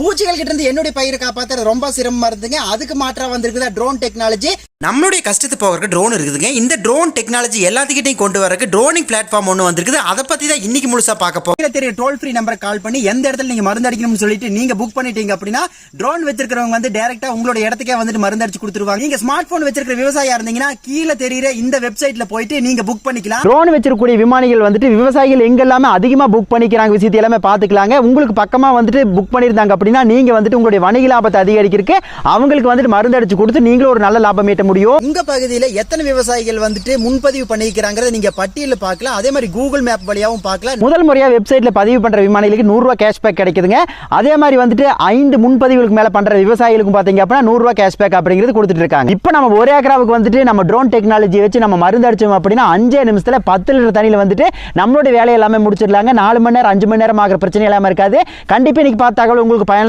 பூச்சிகள் கிட்ட இருந்து என்னுடைய பயிரை காப்பாற்ற ரொம்ப சிரமமா இருந்துங்க. அதுக்கு மாற்றா வந்திருக்குதா ட்ரோன் டெக்னாலஜி நம்மளுடைய கஷ்டத்து போகிறக்கு ட்ரோன் இருக்குதுங்க. இந்த ட்ரோன் டெக்னாலஜி எல்லாத்துக்கிட்டையும் கொண்டு வரக்கு ட்ரோனிங் பிளாட்ஃபார்ம் ஒன்று வந்திருக்குது. அதை பற்றி தான் இன்னைக்கு முழுசா பார்க்க போறோம். கீழே தெரிய டோல் ஃப்ரீ நம்பரை கால் பண்ணி எந்த இடத்துல நீங்க மருந்து அடிக்கணும்னு சொல்லிட்டு நீங்க புக் பண்ணிட்டீங்க அப்படின்னா ட்ரோன் வச்சிருக்கிறவங்க வந்து டைரக்டா உங்களோட இடத்துக்கே வந்துட்டு மருந்து அடிச்சு கொடுத்துருவாங்க. நீங்க ஸ்மார்ட் போன் வச்சிருக்கிற விவசாயியா இருந்தீங்கன்னா கீழே தெரியுற இந்த வெப்சைட்ல போயிட்டு நீங்க புக் பண்ணிக்கலாம். ட்ரோன் வச்சிருக்கக்கூடிய விமானிகள் வந்துட்டு விவசாயிகள் எங்கெல்லாமே அதிகமாக புக் பண்ணிக்கிறாங்க. விஷயத்தை எல்லாமே பார்த்துக்கலாங்க. உங்களுக்கு பக்கமாக வந்துட்டு புக் பண்ணியிருந்தாங்க அப்படின்னா நீங்கள் வந்துட்டு உங்களுடைய வணிக லாபத்தை அதிகரிக்கிறதுக்கு அவங்களுக்கு வந்துட்டு மருந்து அடிச்சு கொடுத்து நீங்களும் ஒரு நல்ல லாபம் ஈட்ட முடியும். உங்க பகுதியில எத்தனை விவசாயிகள் வந்துட்டு முன்பதிவு பண்ணிக்கிறாங்கிறத நீங்க பட்டியல பார்க்கலாம். அதே மாதிரி கூகுள் மேப் வழியாவும் பார்க்கலாம். முதல் முறையாக வெப்சைட்டில் பதிவு பண்ணுற விமானிகளுக்கு நூறுரூவா கேஷ்பேக் கிடைக்குதுங்க. அதே மாதிரி வந்துட்டு ஐந்து முன்பதிவுகளுக்கு மேலே பண்ணுற விவசாயிகளுக்கும் பார்த்தீங்க அப்படின்னா நூறுரூவா கேஷ்பேக் அப்படிங்கிறது கொடுத்துட்டு இருக்காங்க. இப்போ நம்ம ஒரு ஏக்கராவுக்கு வந்துட்டு நம்ம ட்ரோன் டெக்னாலஜி வச்சு நம்ம மருந்து அடிச்சோம் அப்படின்னா அஞ்சே நிமிஷத்தில் பத்து லிட்டர் தண்ணியில் வந்துட்டு நம்மளுடைய வேலை எல்லாமே முடிச்சிடலாங்க. நாலு மணி நேரம் அஞ்சு மணி நேரம் ஆகிற பிரச்சனை எல்லாமே இருக்காது. கண்டிப்பாக இன்னைக்கு பார்த்த தகவல் உங்களுக்கு பயன்